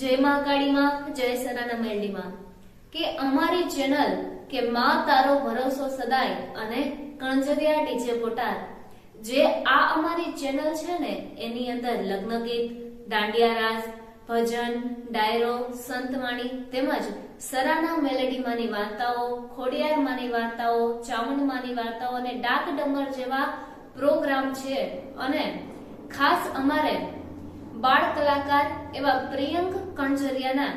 જય મહાકાળીમાં જય સરાના મેલડીમાં કે અમારી ચેનલ કે માં તારો ભરોસો સદાય અને કણજરિયા ડીજે પોટાર જે આ અમારી ચેનલ છે ને, એની અંદર લગ્ન ગીત, દાંડિયા રાસ, ભજન, ડાયરો સંતવાણી તેમજ સરાના મેલેડીમાંની વાર્તાઓ, ખોડિયારમાંની વાર્તાઓ, ચામુંડમાંની વાર્તાઓ અને ડાક ડમર જેવા પ્રોગ્રામ છે. અને ખાસ અમારે બાળ કલાકાર એવા પ્રિયંક કણજરિયાના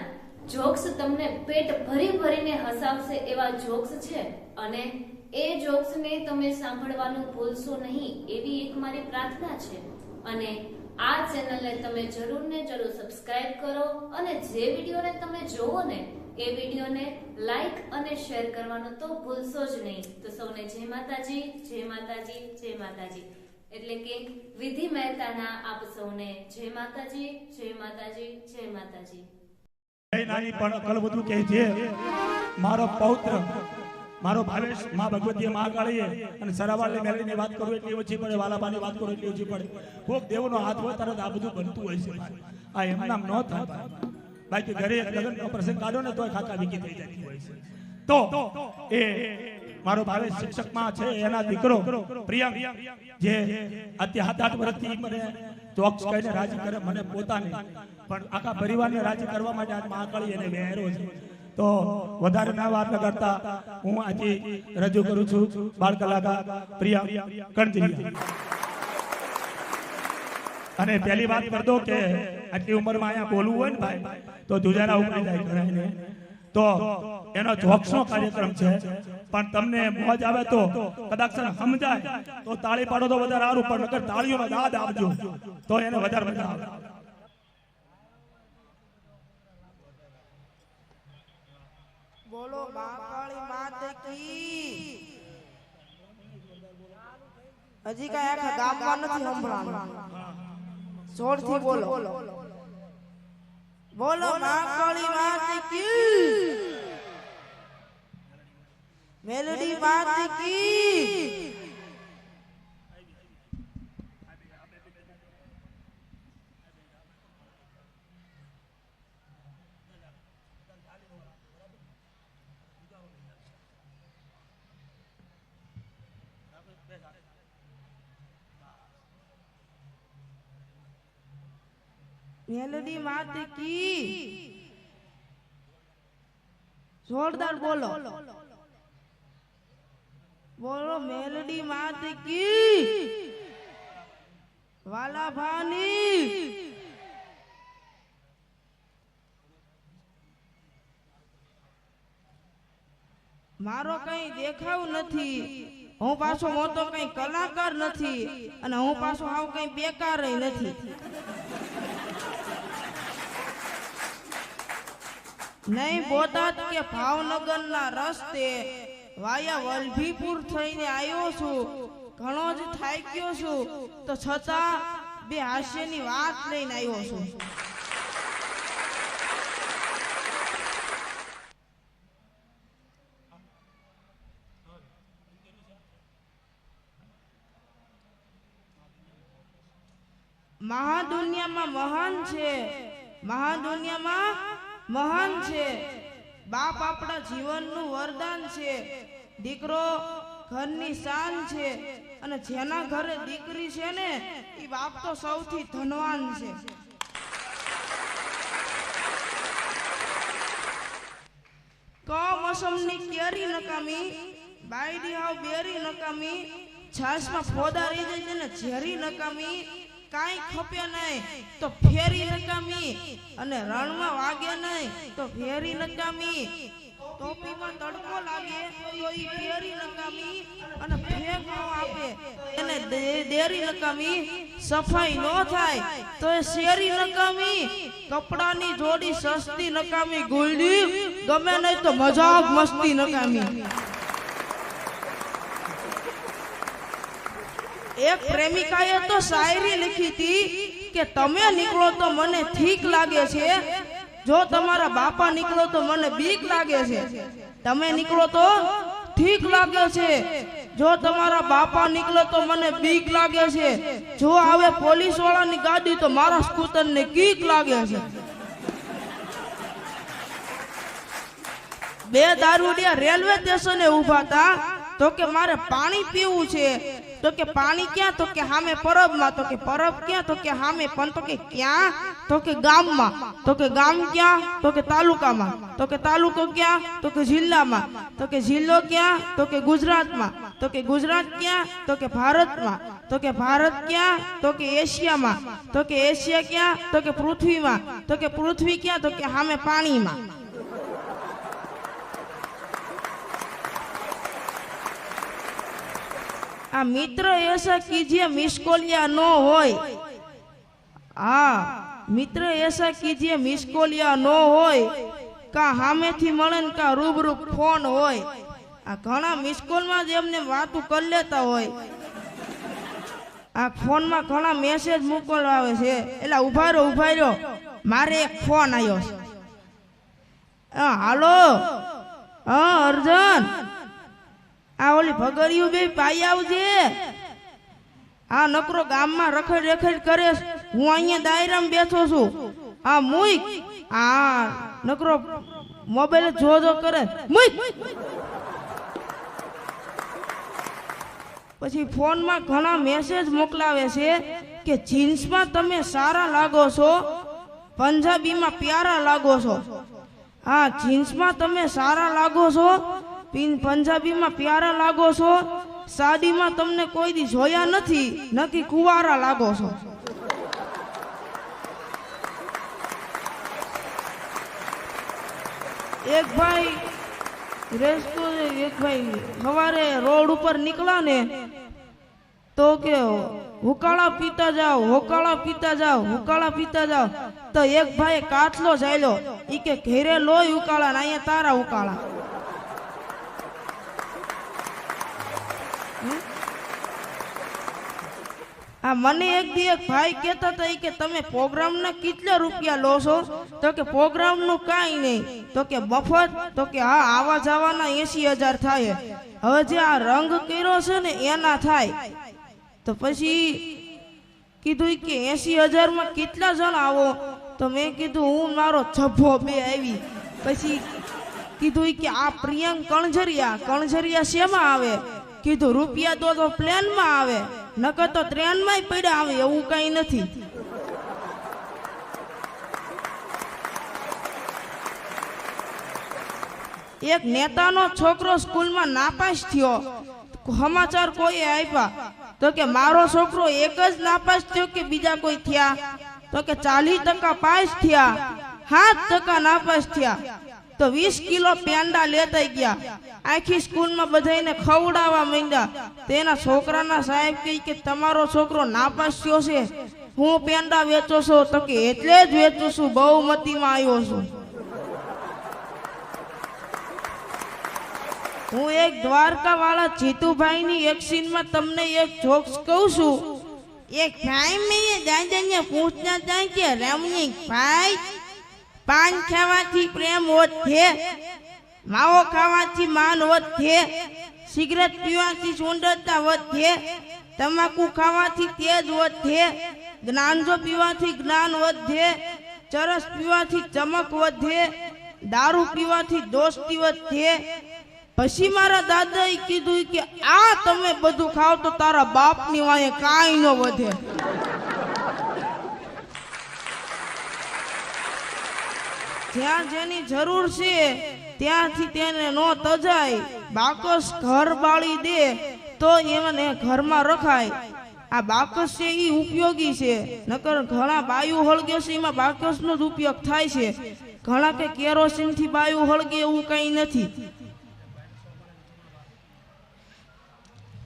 જોક્સ તમને પેટ ભરી ભરીને હસાવશે એવા જોક્સ છે અને એ જોક્સને તમે સાંભળવાનું ભૂલશો નહીં એવી એક મારી પ્રાર્થના છે. અને આ ચેનલને તમે જરૂર ને જરૂર સબસ્ક્રાઇબ કરો અને જે વિડીયોને તમે જોવો ને, એ વિડીયોને લાઈક અને શેર કરવાનું તો ભૂલશો જ નહીં. તો સૌને જય માતાજી જય માતાજી જય માતાજી. એટલે કે વિધિ મહેતાના આપ સૌને જય માતાજી જય માતાજી જય માતાજી. જય નાની પણ અકલ બધું કહે છે, મારો પૌત્ર, મારો ભાવેશમાં ભગવતીએ મહાકાળીએ અને સરાવાળની મેળવીની વાત કરું એટલી ઓછી પડે, વાલાબાની વાત કરું એટલી ઓછી પડે. કોક દેવનો હાથ હોય તરત આ બધું બનતું હોય છે આ એમના ન થાય બાકી ઘરે લગ્નનો પ્રસંગ કાઢો ને તો ખાતા વિકી થઈ જતી હોય છે. તો એ મારો ભાવેશ શિક્ષકમાં છે, એના દીકરો પ્રિયંક, જે અત્યારે આઠ વર્ષથી મને ચોક્સ કહીને રાજી કરે, મને પોતાને, પણ આખા પરિવારને રાજી કરવા માટે આજ મહાકાળી એને વહેરો છે. તો વધારે ના વાત કરતા હું આજે રજૂ કરું છું બાળ કલાકાર પ્રિયા કણજરિયા. અને પહેલી વાત કરતો કે આટલી ઉંમરમાં અહીંયા બોલવું હોય ને ભાઈ, તો જુજારા ઉપરી જાય ઘણાને તો એનો જોક્ષનો કાર્યક્રમ છે. પણ તમને મોજ આવે તો કદાચ સમજાય તો તાળી પાડો તો વધારે સારું પણ નકર તાળીઓનો દાદ આપજો. તો એને વધારે મજા આવે. બોલો મહાકાળી માત કી. હજી કઈ આખા ગામમાં નથી સંભળાનું જોરથી બોલો. બોલો મહાકાળી માત કી. મેલડી માત કી. મેલડી માત કી. જોરદાર બોલો. બોલો. મેલડી માત કી. વાલા ભાની મારો કઈ દેખાવ નથી. હું પાછો મોટો કઈ કલાકાર નથી. અને હું પાછો આવું કઈ બેકાર નથી. નહીં બોટાદ કે ભાવનગરના રસ્તે વાયા વલભીપુર થઈને આવ્યો છું. ઘણો જ થાક્યો છું. તો છતાં બે હાસ્યની વાત લઈને આવ્યો છું. મહાદુનિયામાં મહાન છે. મહાદુનિયામાં મહાન છે. બાપ આપણા જીવનનું વરદાન છે. દીકરો ઘરની શાન છે અને જેના ઘરે દીકરી છે ને એ બાપ તો સૌથી ધનવાન છે. કમોસમની કેરી નકામી, બાયડી હાવ બેરી નકામી, છાશમાં ફોદા રહી જાય છે ને ઝેરી નકામી કાંઈ ખપે નહીં તો ફેરી લગામી અને રણમાં વાગે નહીં તો ફેરી લગામી. ટોપીમાં તડકો લાગે તો ઈ ફેરી લગામી અને ફેંક નો આપે. એને દેરી લગામી. સફાઈ ન થાય તો એ શેરી લગામી. કપડાની જોડી સસ્તી નકામી ગુલડી ગમે નહીં તો મજાક મસ્તી નકામી એક પ્રેમિકાએ તો શાયરી લખી હતી કે તમે નીકળો તો મને ઠીક લાગે છે. જો તમારા બાપા નીકળો તો મને બીક લાગે છે. તમે નીકળો તો ઠીક લાગે છે. જો તમારા બાપા નીકળે તો મને બીક લાગે છે. જો આવે પોલીસ વાળાની ગાડી તો મારા સ્કૂટર ને કીક લાગે છે. બે દારૂડિયા રેલવે સ્ટેશને ઊભા હતા. તો કે મારે પાણી પીવું છે. તો કે પાણી ક્યાં તો કે સામે પરબમાં તો કે પરબ ક્યાં તો કે સામે પણ તો કે ક્યાં તો કે ગામમાં તો કે ગામ ક્યાં તો કે તાલુકામાં તો કે તાલુકો ક્યાં તો કે જિલ્લામાં તો કે જિલ્લો ક્યાં તો કે ગુજરાતમાં તો કે ગુજરાત ક્યાં તો કે ભારતમાં તો કે ભારત ક્યાં તો કે એશિયામાં તો કે એશિયા ક્યાં તો કે પૃથ્વીમાં તો કે પૃથ્વી ક્યાં તો કે સામે પાણીમાં આ મિત્ર એસા કીજીએ મિસકોલિયા ન હોય. હા, મિત્ર એસા કીજીએ મિસકોલિયા ન હોય, કા સામેથી મળે ને કા રૂબરૂ ફોન હોય. આ ઘણા મિસકોલમાં જ એમને વાતું કરી લેતા હોય. આ ફોનમાં ઘણા મેસેજ મોકલાવે છે. એટલે ઊભા રહ્યો ઊભા રહ્યો મારે એક ફોન આવ્યો છે. હાલો. હા, અર્જન. આ ઓલી ભગરિયું બે પાઈ આવજે. આ નકરો ગામમાં રખડ રખડ કરે. હું અહીંયા દાયરામાં બેઠો છું. આ મુઈક. આ નકરો મોબાઈલ જો જો કરે. મુઈક. પછી ફોનમાં ઘણા મેસેજ મોકલાવે છે કે જીન્સમાં તમે સારા લાગો છો, પંજાબીમાં પ્યારા લાગો છો. હા જીન્સમાં તમે સારા લાગો છો પંજાબીમાં પ્યારા લાગો છો? સાડીમાં તમને કોઈ દી જોયા નથી? નકી કુવારા લાગો છો? એક ભાઈ રેસ્કો એક ભાઈ સવારે રોડ ઉપર નીકળ્યા ને, તો કે, હુકાળા પીતા જાઓ, હુકાળા પીતા જાઓ, હુકાળા પીતા જાઓ. તો એક ભાઈ કાચલો ચાલ્યો ઈ કે, ઘેરે લોય ઉકાળા ને અહીંયા તારા ઉકાળા. આ મને એક દી એક ભાઈ કહેતા હતા કે તમે પ્રોગ્રામના કેટલા રૂપિયા લો છો? તો કે પ્રોગ્રામનું કાંઈ નહીં. તો કે મફત તો કે હા આવા જવાના એસી હજાર થાય. હવે જે આ રંગ કર્યો છે ને એના થાય. તો પછી કીધું કે એસી હજારમાં કેટલા જણ આવો? તો મેં કીધું, હું મારો છભ્ભો બે આવી. પછી કીધું કે આ પ્રિયંક કણઝરિયા કણઝરિયા શેમાં આવે? કીધું, રૂપિયા તો તો પ્લેનમાં આવે. નકર તો ટ્રેનમાંય પડ્યા આવે, એવું કઈ નથી. એક નેતાનો છોકરો સ્કૂલમાં નાપાસ થયો. સમાચાર કોઈ આપ્યા? તો કે મારો છોકરો એક જ નાપાસ થયો કે બીજા કોઈ થયા? તો કે ચાલીસ ટકા પાસ થયા. સાત ટકા નાપાસ થયા. તો વીસ કિલો પેંડા લેતા ગયા. આખી સ્કૂલમાં બધાને ખવડાવવા માંડ્યા. તેના છોકરાના સાહેબ કે તમારો છોકરો નાપાસ થયો છે. હું પેંડા વેચો છો. તો કે એટલે જ વેચું છું. બહુમતીમાં આવ્યો છું. હું એક દ્વારકા વાળા જીતુભાઈની એક સીનમાં તમને એક જોક્સ કહું છું. એક ભાઈ મેં દાદાને પૂછના જાય કે રમણી ભાઈ પાન ખાવાથી પ્રેમ વધે, માવો ખાવાથી માન વધે, સિગરેટ પીવાથી સુંદરતા વધે, તમાકુ ખાવાથી તેજ વધે જ્ઞાનજો પીવાથી જ્ઞાન વધે, ચરસ પીવાથી ચમક વધે, દારૂ પીવાથી દોસ્તી વધે. પછી મારા દાદાએ કીધું કે આ તમે બધું ખાવ તો તારા બાપની વાંહે કાંઈ ન વધે. જ્યાં જેની જરૂર છે, ત્યાંથી તેને નો તજાય. બાકસ ઘર બાળી દે, તો એને ઘરમાં રખાય. આ બાકસ છે એ ઉપયોગી છે. નકર ઘણા બાયુ હળગે છે એમાં બાકસનો જ ઉપયોગ થાય છે. ઘણા કે કેરોસીનથી બાયુ હળગે એવું કંઈ નથી.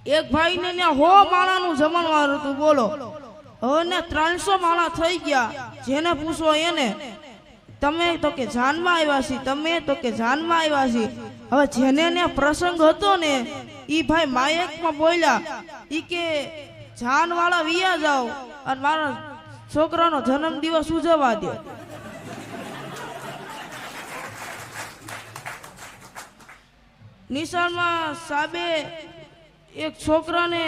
એક ભાઈ ને ત્યાં હો માળાનું જમણવાર હતું, બોલો. હવે ત્રણસો માળા થઈ ગયા. જેને પૂછો એને. તમે તો કે જાનમાં આવ્યા છી તમે તો કે જાનમાં આવ્યા છી હવે જેને ને પ્રસંગ હતો ને, ઈ ભાઈ માયકમાં બોલ્યા, ઈ કે જાન વાળા વિયા જાઓ અને મારા છોકરાનો જન્મ દિવસ ઉજવવા દો. નિશાળમાં સાબે એક છોકરાને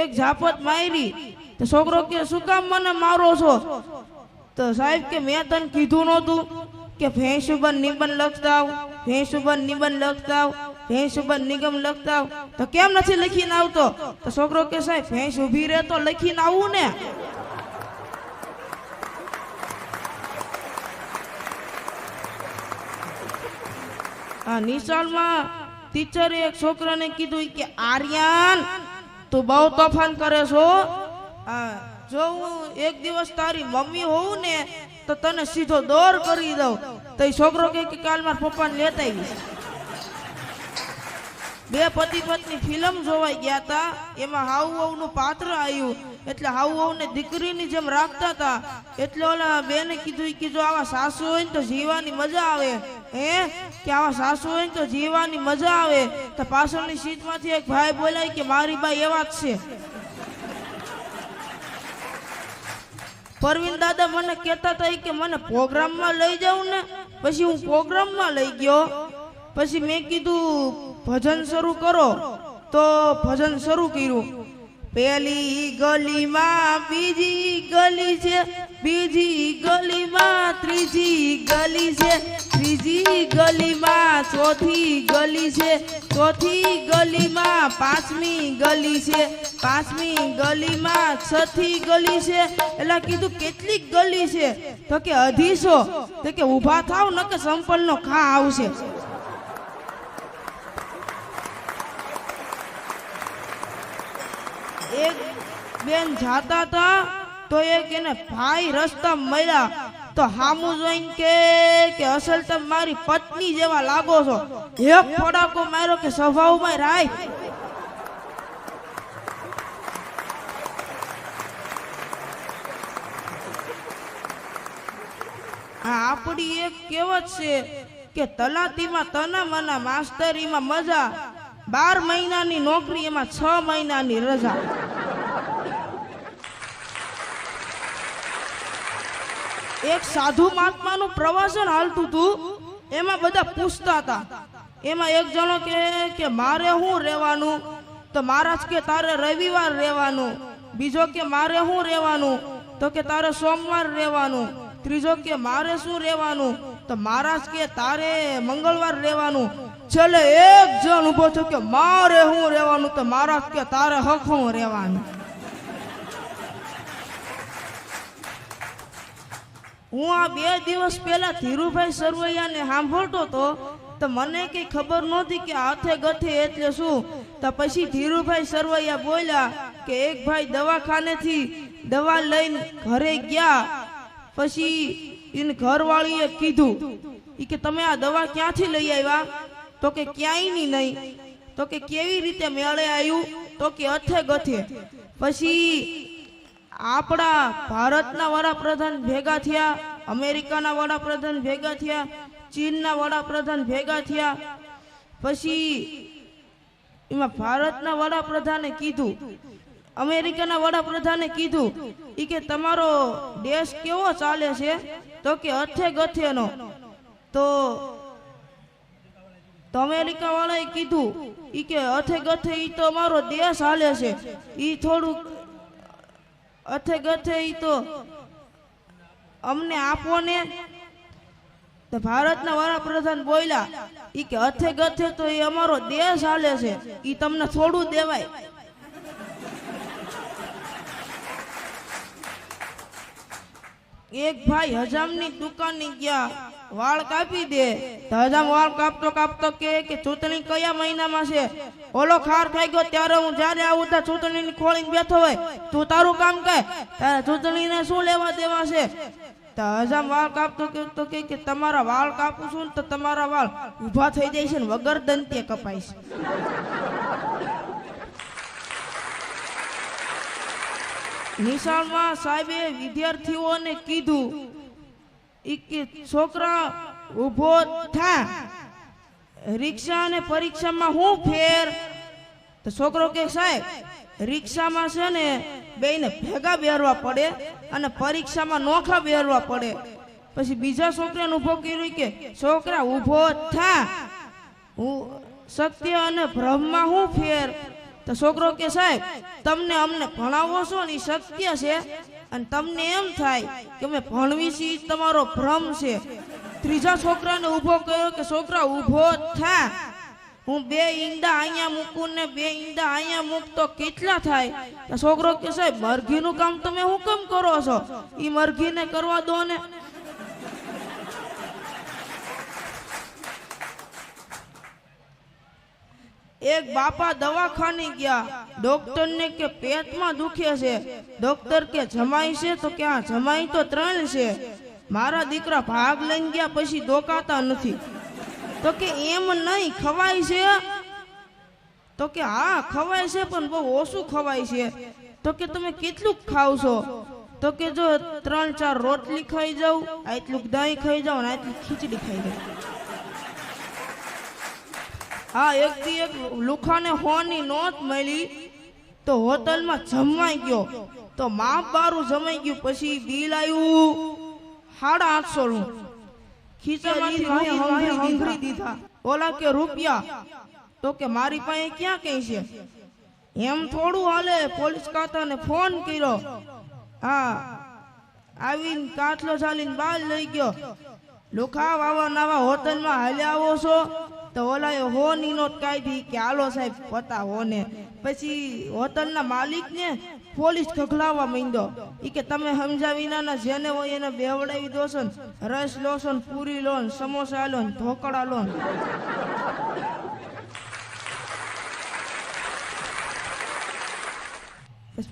એક ઝાપત મારી. તો છોકરો કે, શું કામ મને મારો છો? તો સાહેબ કે મેં તને કીધું નહોતું કે ભેંસ ઉપર નિબંધ લખતા આવ, ભેંસ ઉપર નિબંધ લખતા આવ, ભેંસ ઉપર નિગમ લખતા આવ. તો કેમ નથી લખીને આવતો? તો છોકરો કે સાહેબ, ભેંસ ઊભી રહે તો લખીને આવું ને. આ નિશાળમાં ટીચરે એક છોકરાને કીધું કે આર્યન, તું બહુ તોફાન કરે છો. આ જો હું એક દિવસ તારી મમ્મી હોઉં ને, તો તને સીધો દોર કરી દઉં. તો એ છોકરો કે કાલ મારા પપ્પાને લેતા આવીશ. બે પતિ પત્ની ફિલ્મ જોવાઈ ગયા હતા એમાં હાઉ વહુનું પાત્ર આવ્યું એટલે હાઉ વહુને દીકરીની જેમ રાખતા હતા એટલે ઓલા બેને કીધું કે જો આવા સાસુ હોય ને તો જીવવાની મજા આવે. હે? કે આવા સાસુ હોય ને તો જીવવાની મજા આવે. તો પાછળની સીટમાંથી એક ભાઈ બોલાય કે મારી બાઈ એવા જ છે. પરવીન દાદા મને કહેતા હતા કે મને પ્રોગ્રામમાં લઈ જાઉં ને. પછી હું પ્રોગ્રામમાં લઈ ગયો. પછી મેં કીધું, ભજન શરૂ કરો. તો ભજન શરૂ કર્યું. પેલી ગલીમાં બીજી ગલી છે, બીજી ગલીમાં ત્રીજી ગલી છે, ત્રીજી ગલીમાં ચોથી ગલી છે, ચોથી ગલીમાં પાંચમી ગલી છે, પાંચમી ગલીમાં છઠ્ઠી ગલી છે. એટલે કીધું કેટલીક ગલી છે? તો કે અઢીસો. તો કે ઊભા થાવ ન કે સંપલનો ખા આવશે. એક બેન જાતા હતા તો એક એને ભાઈ રસ્તા મળ્યા. તો હામુ જોઈને કે કે અસલ તમે મારી પત્ની જેવા લાગો છો. એક ફડાકો માર્યો કે સ્વભાવમાં રાય. આપણી એક કહેવત છે કે તલાતીમાં તના મના, માસ્તરીમાં મજા. બાર મહિનાની નોકરી, એમાં છ મહિનાની રજા. એક સાધુ મહાત્માનું પ્રવચન હાલતું હતું, એમાં બધા પૂછતા હતા. એમાં એક જણો કે કે, મારે શું રહેવાનું? તો મહારાજ કે, તારે રવિવાર રહેવાનું. બીજો કે, મારે શું રહેવાનું? તો કે, તારે સોમવાર રહેવાનું. ત્રીજો કે, મારે શું રહેવાનું? તો મહારાજ કે, તારે મંગળવાર રહેવાનું. છેલ્લે એક જણ ઊભો થયો કે, મારે શું રહેવાનું? તો મારા કે, તારે હક હું રહેવાનું? હું આ બે દિવસ પહેલા ધીરુભાઈ સરવૈયાને સાંભળતો હતો, તો મને કઈ ખબર નહોતી કે હાથે ગથે એટલે શું? તો પછી ધીરુભાઈ સરવૈયા બોલ્યા કે, એક ભાઈ દવાખાનેથી દવા લઈને ઘરે ગયા. પછી એને ઘરવાળીએ કીધું. કે, તમે આ દવા ક્યાંથી લઈ આવ્યા? તો કે ક્યાંય નહીં તો કે કેવી રીતે મેળે આવ્યું તો કે અથે ગથે. પછી આપણા ભારતના વડાપ્રધાન ભેગા થયા, અમેરિકાના વડાપ્રધાન ભેગા થયા, ચીનના વડાપ્રધાન ભેગા થયા. પછી એમાં ભારતના વડાપ્રધાને કીધું, અમેરિકાના વડાપ્રધાને કીધું એ કે તમારો દેશ કેવો ચાલે છે? તો કે અથે ગથેનો. તો તો અમેરિકા વાળાએ કીધું, ઈ કે અથે ગથે ઈ તો અમારો દેશ હાલે છે. ઈ થોડુંક અથે ગથે ઈ તો અમને આપો ને. તો ભારતના વડાપ્રધાન બોલ્યા, ઈ કે અથે ગથે તો એ અમારો દેશ હાલે છે. ઈ તમને થોડું દેવાય. એક ભાઈ હજામની દુકાનની ગયા, વાળ કાપી દે. તો હજામ વાળ કાપતો કાપતો કે, ચૂંટણી કયા મહિનામાં છે? ઓલો ખાર ખાઈ ગયો, ત્યારે હું જ્યારે આવું ત્યાં ચૂંટણીની ખોળીને બેઠો હોય, તું તારું કામ કહે તારે ચૂંટણીને શું લેવા દેવા છે? હજામ વાળ કાપતો તો કે, તમારા વાળ કાપું છું ને તો તમારા વાળ ઊભા થઈ જાય છે ને, વગર દંતે કપાય છે. નિશાળમાં સાહેબે વિદ્યાર્થીઓને કીધું કે છોકરા ઊભો થા. રિક્ષા અને પરીક્ષામાં હું ફેર? તો છોકરો કે સાહેબ, રિક્ષામાં છે ને બેને ભેગા બેરવા પડે અને પરીક્ષામાં નોખા બેરવા પડે. પછી બીજા છોકરાને ઊભો કર્યું કે, છોકરા ઊભો થા. હું સત્ય અને ભ્રમમાં હું ફેર? તો છોકરો કે સાહેબ, તમને અમને ભણાવો છો ને એ સત્ય છે? અને તમને એમ થાય કે અમે ભણવી છીએ તમારો ભ્રમ છે. ત્રીજા છોકરાને ઊભો કર્યો કે, છોકરા, ઊભો થા. હું બે ઈંડા અહીંયા મૂકું ને બે ઈંડા અહીંયા મૂક તો કેટલા થાય? તો છોકરો કે સાહેબ, મરઘીનું કામ તમે હું કેમ કરો છો. એ મરઘીને કરવા દો ને. એક બાપા દવાખાને ગયા. ડોક્ટર ને કે પેટમાં દુખે છે. ડોક્ટર કે જમાઈ છે તો ક્યાં? જમાઈ તો ત્રણ છે. મારા દીકરા ભાગ લઈને ગયા પછી દોકાતા નથી. તો કે એમ નહીં, ખવાય છે? તો કે હા, ખવાય છે પણ બહુ ઓછું ખવાય છે. તો કે તમે કેટલું ખાવ છો? તો કે જો ત્રણ ચાર રોટલી ખાઈ જાઉં, આટલું દહીં ખાઈ જાઉં ને આટલી ખીચડી ખાઈ જાઉં. હા એક દી એક લુખાને હોની નોટ મળી તો હોટલમાં જમવાઈ ગયો. તો માપ બારું જમાઈ ગયું પછી બિલ આવ્યું સાડા આઠસો નું ખીચામાંથી દીધા. ઓલા કે રૂપિયા. તો કે મારી પાસે ક્યાં કઈ છે? એમ થોડું હાલે પોલીસ કાતાને ફોન કર્યો. હા આવીને કાટલો ચાલીને બહાર લઈ ગયો. લુખા વાવા નાવા હોટલમાં હાલ્યા આવો છો? તો ઓલાએ હો ની નોટ કાઢી કે હાલો સાહેબ, પતા હો ને પછી હોટલના માલિકને પોલીસ ખખલાવવા માંડ્યો. એ કે તમે સમજાવી ના જેને હોય એને બેવડાવી દો છો રસ લો છો પૂરી લો સમોસા લો ઢોકળા લો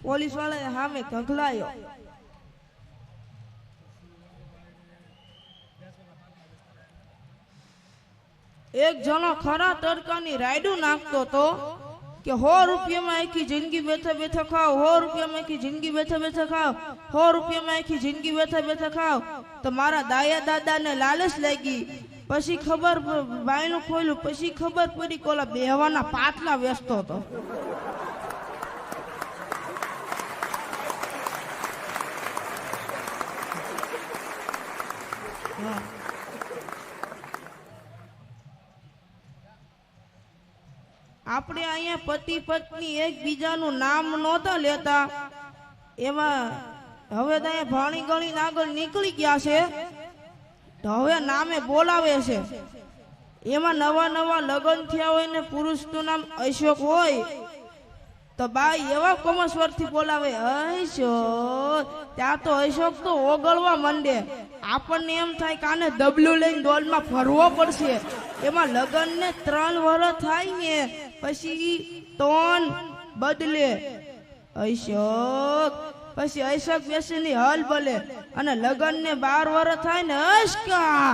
પોલીસવાળા સામે ખખલાયો એક જણો ખરા તડકાની રાયડું નાખતો તો કે સો રૂપિયામાં આખી જિંદગી બેઠા બેઠા ખાવ સો રૂપિયામાં આખી જિંદગી બેઠા બેઠા ખાવ સો રૂપિયામાં આખી જિંદગી બેઠા બેઠા ખાવ તો મારા દાયા દાદાને લાલચ લાગી. પછી ખબર બાયનું ખોલ્યું, પછી ખબર પડી કોલા બેહવાના પાટલા વેચતો હતો હા આપણે અહીંયા પતિ પત્ની એકબીજાનું નામ નહોતા લેતા. એમાં હવે તો ભાણી ગણી આગળ નીકળી ગયા છે. તો હવે નામે બોલાવે છે. એમાં નવા નવા લગ્ન થયા હોય ને પુરુષનું નામ અશોક હોય, તો બાઈ એવા કોમસ્વરથી બોલાવે, અશોક, ત્યાં તો અશોક તો ઓગળવા માંડે. આપણને એમ થાય કે આને દબલું લઈને ડોલમાં ફરવો પડશે. એમાં લગ્ન ને ત્રણ વર્ષ થાય ને પછી તોન બદલે, અશોક. પછી અશોક બેસીની હલ બલે, અને લગ્ન ને બાર વર્ષ થાય ને અશકા.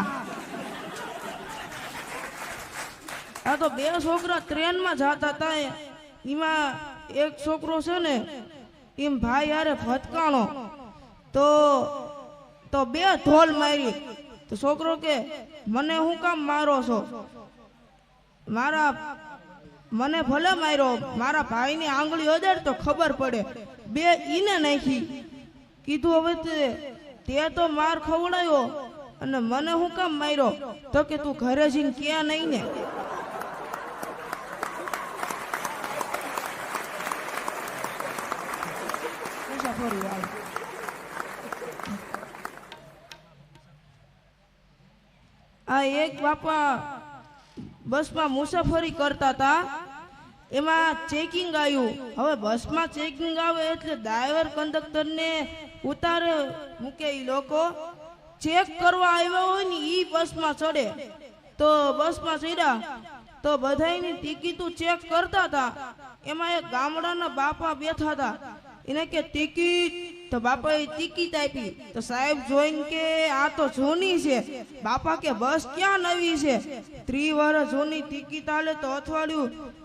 આ તો બે છોકરા ટ્રેનમાં જતા હતા એમાં એક છોકરો છે ને, એમ ભાઈ હારે ભટકાણો તો તો બે ઢોલ મારી. તો છોકરો કે, મને હું કામ મારો છો? મારા મને ભલે માર્યો, મારા ભાઈની આંગળી અડાડ તો ખબર પડે. બે ઈને નાખી. કીધું હવે તે તે તો માર ખવડાયો. અને મને હું કામ માર્યો? તો કે તું ઘરે જઈને ક્યાં નહીં ને? આ એક બાપા બસમાં મુસાફરી કરતા હતા. એમાં ચેકિંગ આવ્યું. હવે બસમાં ચેકિંગ આવે એટલે ડ્રાઈવર કંડક્ટરને ઉતારે મૂકે એ લોકો. ચેક કરવા આવ્યા હોય ને એ બસમાં ચડે. તો બસમાં ચડ્યા. તો બધાયની ટિકિટો ચેક કરતા હતા. એમાં એક ગામડાના બાપા બેઠા હતા. એને કે, ટિકિટ. તો બાપાએ ટિકિટ આપી. તો સાહેબ જોઈને કે, આ તો જૂની છે. બાપા કે, બસ ક્યાં નવી છે? ત્રી વર્ષ જૂની ટિકિટ આલે તો અઠવાડિયું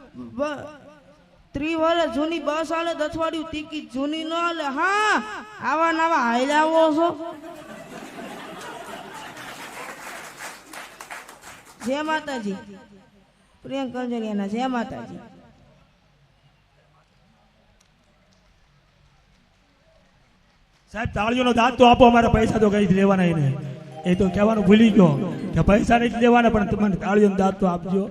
ત્રી જૂની બસ આલે તો અઠવાડિયું ટિકિટ જૂની ન આલે. હા, આવા નવા હાઈલાવો છો. જય માતાજી. પ્રિયંક કંજરિયાના જય માતાજી. સાહેબ, તાળીઓનો દાંત તો આપો, અમારે પૈસા તો કઈ લેવાના એને એ તો કહેવાનું ભૂલી ગયો કે પૈસા નથી લેવાના, પણ તમને તાળીઓનો દાંત તો આપજો.